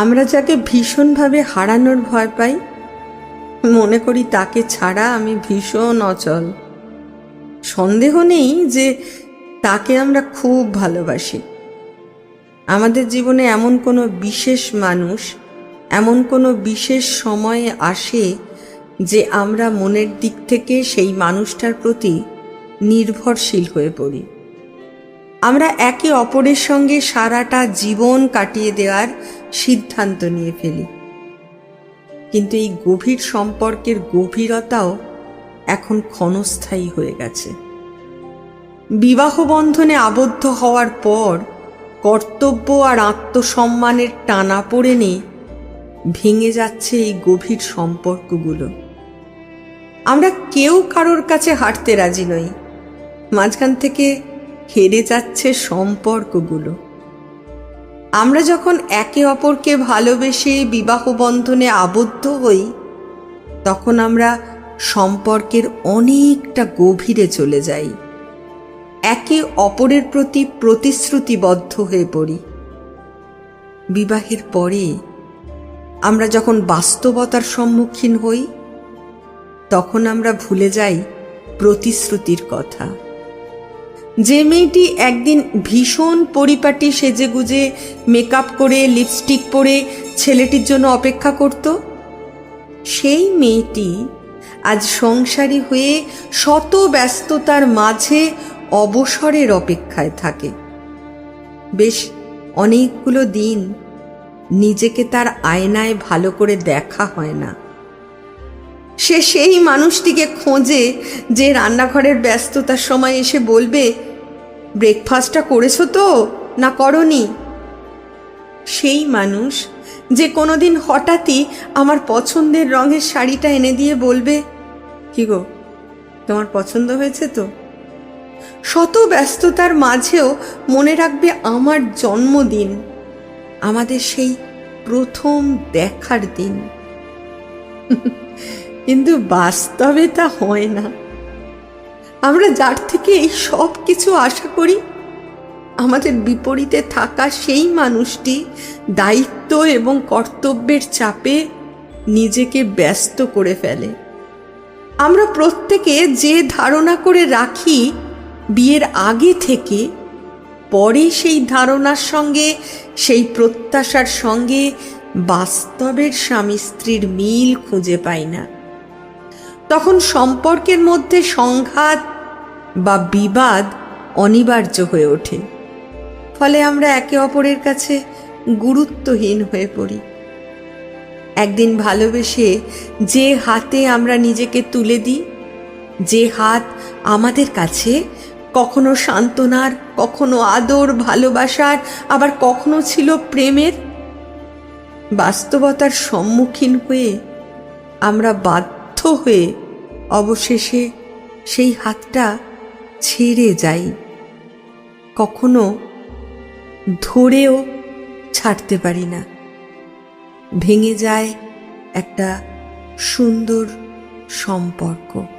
আমরা যাকে ভীষণভাবে হারানোর ভয় পাই, মনে করি তাকে ছাড়া আমি ভীষণ অচল। সন্দেহ নেই যে তাকে আমরা খুব ভালোবাসি। আমাদের জীবনে এমন কোনো বিশেষ মানুষ, এমন কোনো বিশেষ সময়ে আসে যে আমরা মনের দিক থেকে সেই মানুষটার প্রতি নির্ভরশীল হয়ে পড়ি। আমরা একে অপরের সঙ্গে সারাটা জীবন কাটিয়ে দেওয়ার সিদ্ধান্ত নিয়ে ফেলি। কিন্তু এই গভীর সম্পর্কের গভীরতাও এখন ক্ষণস্থায়ী হয়ে গেছে। বিবাহ বন্ধনে আবদ্ধ হওয়ার পর কর্তব্য আর আত্মসম্মানের টানা পড়ে নিয়ে ভেঙে যাচ্ছে এই গভীর সম্পর্কগুলো। আমরা কেউ কারোর কাছে হাঁটতে রাজি নই। মাঝখান থেকে হেরে যাচ্ছে সম্পর্কগুলো। আমরা যখন একে অপরকে ভালোবেসে বিবাহ বন্ধনে আবদ্ধ হই, তখন আমরা সম্পর্কের অনেকটা গভীরে চলে যাই। একে অপরের প্রতি প্রতিশ্রুতিবদ্ধ হয়ে পড়ি। বিবাহের পরে আমরা যখন বাস্তবতার সম্মুখীন হই, তখন আমরা ভুলে যাই প্রতিশ্রুতির কথা। যে মেয়েটি একদিন ভীষণ পরিপাটি সেজেগুজে মেকআপ করে লিপস্টিক পরে ছেলেটির জন্য অপেক্ষা করত, সেই মেয়েটি আজ সংসারী হয়ে শত ব্যস্ততার মাঝে অবসরের অপেক্ষায় থাকে। বেশ অনেকগুলো দিন নিজেকে তার আয়নায় ভালো করে দেখা হয় না। সে সেই মানুষটিকে খোঁজে যে রান্নাঘরের ব্যস্ততার সময় এসে বলবে ব্রেকফাস্টটা করেছ তো? না করনি। সেই মানুষ যে কোনোদিন হঠাৎই আমার পছন্দের রঙের শাড়িটা এনে দিয়ে বলবে, কি গো, তোমার পছন্দ হয়েছে তো? শত ব্যস্ততার মাঝেও মনে রাখবে আমার জন্মদিন, আমাদের সেই প্রথম দেখার দিন। কিন্তু বাস্তবে তা হয় না। আমরা যার থেকে এই সব কিছু আশা করি, আমাদের বিপরীতে থাকা সেই মানুষটি দায়িত্ব এবং কর্তব্যের চাপে নিজেকে ব্যস্ত করে ফেলে। আমরা প্রত্যেকে যে ধারণা করে রাখি, বিয়ের আগে থেকে, পরে সেই ধারণার সঙ্গে, সেই প্রত্যাশার সঙ্গে বাস্তবের স্বামী স্ত্রীর মিল খুঁজে পাই না। তখন সম্পর্কের মধ্যে সংঘাত বা বিবাদ অনিবার্য হয়ে ওঠে। ফলে আমরা একে অপরের কাছে গুরুত্বহীন হয়ে পড়ি। একদিন ভালোবেসে যে হাতে আমরা নিজেকে তুলে দিই, যে হাত আমাদের কাছে কখনো সান্ত্বনার, কখনো আদর, ভালোবাসার, আবার কখনো ছিল প্রেমের, বাস্তবতার সম্মুখীন হয়ে আমরা বাধ্য হয়ে অবশেষে সেই হাতটা ছেড়ে যাই কখনো ধরেও ছাড়তে পারি না। ভেঙে যায় একটা সুন্দর সম্পর্ক।